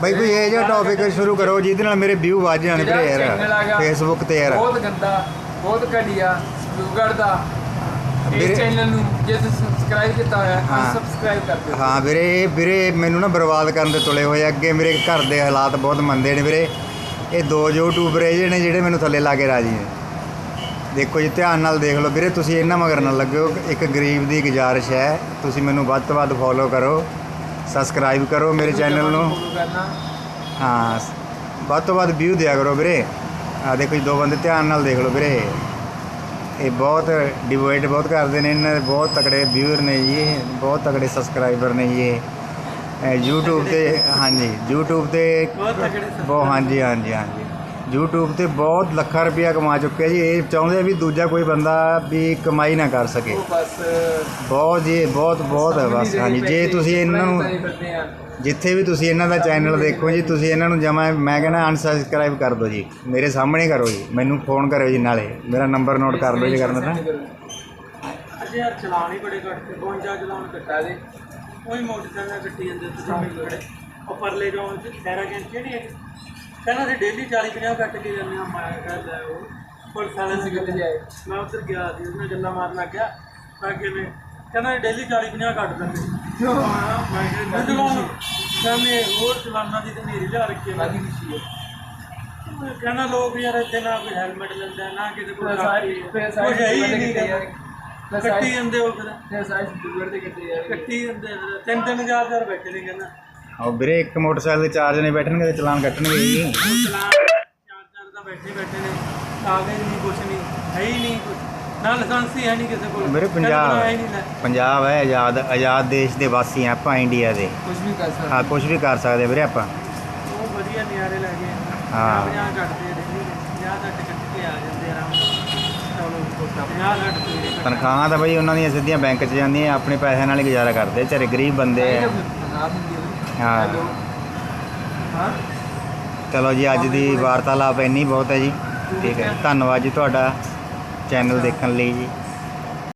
ਬਾਈ ਕੋਈ ਇਹ ਜਿਹਾ ਟੌਪਿਕ ਸ਼ੁਰੂ ਕਰੋ ਜਿਹਦੇ ਨਾਲ ਮੇਰੇ ਵਿਊ ਵੱਧ ਜਾਣ channel ਯਾਰ ਫੇਸਬੁੱਕ ਤੇ ਯਾਰ। ਬਹੁਤ ਗੰਦਾ ਬਹੁਤ ਘਟੀਆ ਸਲੂਗੜ ਦਾ। ਇਸ ਚੈਨਲ ਨੂੰ ਜੇ ਤੁਸੀਂ ਸਬਸਕ੍ਰਾਈਬ ਕੀਤਾ ਹੋਇਆ ਹਾਂ। ਹੈ। ਸਬਸਕ੍ਰਾਈਬ ਕਰ ਦਿਓ। ਹਾਂ ਵੀਰੇ ਵੀਰੇ ਮੈਨੂੰ ਨਾ ਬਰਬਾਦ ਕਰਨ ਦੇ ਤੁਲੇ ਹੋਏ। ਅੱਗੇ ਮੇਰੇ ਘਰ ਦੇ ਹਾਲਾਤ ਬਹੁਤ ਮੰਦੇ ਨੇ ਵੀਰੇ। ਇਹ ਦੋ ਯੂਟਿਊਬਰ ਇਹ ਜਿਹੜੇ ਨੇ ਜਿਹੜੇ ਮੈਨੂੰ ਥੱਲੇ ਲਾ ਕੇ ਰਾਜੀ ਨੇ। ਦੇਖੋ ਜੀ ਧਿਆਨ ਨਾਲ ਦੇਖ ਲਓ ਵੀਰੇ ਤੁਸੀਂ ਇਹਨਾਂ ਮਗਰ ਨਾ ਲੱਗਿਓ। ਇੱਕ ਗਰੀਬ ਦੀ ਗੁਜ਼ਾਰਿਸ਼ ਹੈ। ਤੁਸੀਂ ਮੈਨੂੰ ਵੱਧ ਤੋਂ ਵੱਧ ਫੋਲੋ ਕਰੋ। ਸਬਸਕ੍ਰਾਈਬ ਕਰੋ ਮੇਰੇ ਚੈਨਲ ਨੂੰ। ਹਾਂ ਵੱਧ ਤੋਂ ਵੱਧ ਵਿਊ ਦਿਆ ਕਰੋ ਵੀਰੇ। ਆ ਦੇਖੋ ਜੀ ਦੋ ਬੰਦੇ ਧਿਆਨ ਨਾਲ ਦੇਖ ਲਓ ਵੀਰੇ। ਇਹ ਬਹੁਤ ਡਿਵੋਟ ਬਹੁਤ ਕਰਦੇ ਨੇ ਇਹਨਾਂ ਦੇ ਬਹੁਤ ਤਕੜੇ ਵਿਊਅਰ ਨੇ ਜੀ ਬਹੁਤ ਤਕੜੇ ਸਬਸਕ੍ਰਾਈਬਰ ਨੇ ਜੀ YouTube ਤੇ ਹਾਂਜੀ YouTube ਤੇ ਬਹੁਤ ਤਕੜੇ ਬਹੁਤ ਹਾਂਜੀ ਹਾਂਜੀ ਹਾਂਜੀ। YouTube ਤੇ ਬਹੁਤ ਲੱਖਾਂ ਰੁਪਇਆ ਕਮਾ ਚੁੱਕੇ ਜੀ। ਇਹ ਚਾਹੁੰਦੇ ਆ ਵੀ ਦੂਜਾ ਕੋਈ ਬੰਦਾ ਵੀ ਕਮਾਈ ਨਾ ਕਰ ਸਕੇ। ਬਸ ਬਹੁਤ ਜੀ ਬਹੁਤ ਬਹੁਤ ਹੈ ਬਸ। ਹਾਂਜੀ ਜੇ ਤੁਸੀਂ ਇਹਨਾਂ ਨੂੰ ਜਿੱਥੇ ਵੀ ਤੁਸੀਂ ਇਹਨਾਂ ਦਾ ਚੈਨਲ ਦੇਖੋ ਜੀ ਤੁਸੀਂ ਇਹਨਾਂ ਨੂੰ ਜਮਾ ਮੈਂ ਕਹਿੰਦਾ ਅਨਸਬਸਕ੍ਰਾਈਬ ਕਰ ਦਿਓ ਜੀ। ਮੇਰੇ ਸਾਹਮਣੇ ਕਰੋ ਜੀ। ਮੈਨੂੰ ਫੋਨ ਕਰਿਓ ਜੀ ਨਾਲੇ। ਮੇਰਾ ਨੰਬਰ ਨੋਟ ਕਰ ਲਓ ਜੀ ਕਰਨਾ ਤਾਂ ਅੱਜ ਯਾਰ ਚਲਾਣ ਹੀ ਬੜੇ ਘੱਟ ਤੇ 52 ਚਲਾਣ ਘੱਟਾ ਦੇ ਉਹੀ ਮੋਟਰਸਾਈਕਲ ਕੱਟੀ ਜਾਂਦੇ ਤੁਸੀਂ ਮੈਨੂੰ ਬੜੇ ਉਹ ਪਰਲੇ ਜੋਨ ਚ ਖੈਰਾ ਗੈਂਚ ਕਿਹੜੀ ਹੈ ਕਹਿੰਦਾ ਸੀ ਡੇਲੀ 40 50 ਕੱਟ ਕੇ ਜਾਂਦੇ ਆ ਮੈਂ ਕਿਹਾ ਲੈ ਉਹ ਪੁਲਿਸ ਵਾਲੇ ਸੀ ਕਿੱਥੇ ਜਾਏ। ਮੈਂ ਉੱਧਰ ਗਿਆ ਸੀ ਉਹਨੇ ਗੱਲਾਂ ਮਾਰਨ ਲੱਗ ਗਿਆ ਤਾਂ ਕਿਵੇਂ ਕਹਿੰਦਾ ਡੇਲੀ 40 50 ਕੱਟ ਦਿੰਦੇ। ਮੈਂ ਕਿਹਾ ਚਲਾਉਣ ਕਹਿੰਦੇ ਹੋਰ ਚਲਾਨਾਂ ਦੀ ਤੇ ਮੇਰੀ ਲਿਆ ਰੱਖੀ ਹੈ ਬਾਕੀ ਕਹਿੰਦਾ ਲੋਕ ਯਾਰ ਇੱਥੇ ਨਾ ਕੋਈ ਹੈਲਮਟ ਲੈਂਦਾ ਨਾ ਕਿਸੇ ਕੋਲ ਕਾਪੀ ਸਾਈਜ਼ ਹੈ। ਹੈ ਨਹੀਂ ਕੱਟੀ ਕੱਟੀ ਜਾਂਦੇ ਉਹ ਫਿਰ। ਫਿਰ ਸਾਈਜ਼ ਸਲੂਗੜ ਦੇ ਕਿੱਥੇ ਯਾਰ। ਕੱਟੀ ਜਾਂਦੇ ਫਿਰ। ਤਿੰਨ ਤਿੰਨ ਹਜ਼ਾਰ ਹਜ਼ਾਰ ਬੈਠੇ ਨੇ ਕਹਿੰਦਾ। ਉਹ ਵੀਰੇ ਇੱਕ ਮੋਟਰਸਾਈਕਲ ਤੇ ਚਾਰ ਜਣੇ ਬੈਠਣਗੇ ਤੇ ਚਲਾਨ ਕੱਟਣਗੇ ਜੀ। ਚਲਾਨ ਚਾਰ ਚਾਰ ਦਾ ਬੈਠੇ ਬੈਠੇ ਨੇ ਕਾਗਜ਼ ਨਹੀਂ ਕੁਛ ਨਹੀਂ ਹੈ ਹੀ ਨਹੀਂ ਕੁਛ ਨਾ ਲਾਇਸੈਂਸ ਹੀ ਹੈ ਨਹੀਂ ਕਿਸੇ ਕੋਲ ਮੇਰੇ ਪੰਜਾਬ ਬਣਾਇਆ ਹੀ ਨਹੀਂ ਲੈ। ਪੰਜਾਬ ਹੈ ਆਜ਼ਾਦ ਆਜ਼ਾਦ ਦੇਸ਼ ਦੇ ਵਾਸੀ ਆ ਆਪਾਂ ਇੰਡੀਆ ਦੇ। ਕੁਝ ਵੀ ਕਰ ਸਕਦਾ। ਹਾਂ ਕੁਝ ਵੀ ਕਰ ਸਕਦੇ ਵੀਰੇ ਆਪਾਂ। ਉਹ ਵਧੀਆ ਨਿਆਰੇ ਲੈ ਗਏ ਹਾਂ। 50 ਕੱਟਦੇ ਦੇ 50 ਕੱਟ ਕੱਟ ਕੇ ਆ ਜਾਂਦੇ ਆਰਾਮ ਨਾਲ। ਚਲੋ 50 ਕੱਟ ਤੇ ਤਨਖਾਹਾਂ ਤਾਂ ਬਈ ਉਹਨਾਂ ਦੀਆਂ ਸਿੱਧੀਆਂ ਬੈਂਕ 'ਚ ਜਾਂਦੀਆਂ ਆਪਣੇ ਪੈਸਿਆਂ ਨਾਲ ਹੀ ਗੁਜ਼ਾਰਾ ਕਰਦੇ ਵਿਚਾਰੇ ਗਰੀਬ ਬੰਦੇ ਆ ਹਾਂ। ਚਲੋ ਜੀ ਅੱਜ ਦੀ ਵਾਰਤਾਲਾਪ ਇੰਨੀ ਬਹੁਤ ਹੈ ਜੀ। ਠੀਕ ਹੈ। ਧੰਨਵਾਦ ਜੀ ਤੁਹਾਡਾ ਚੈਨਲ ਦੇਖਣ ਲਈ ਜੀ।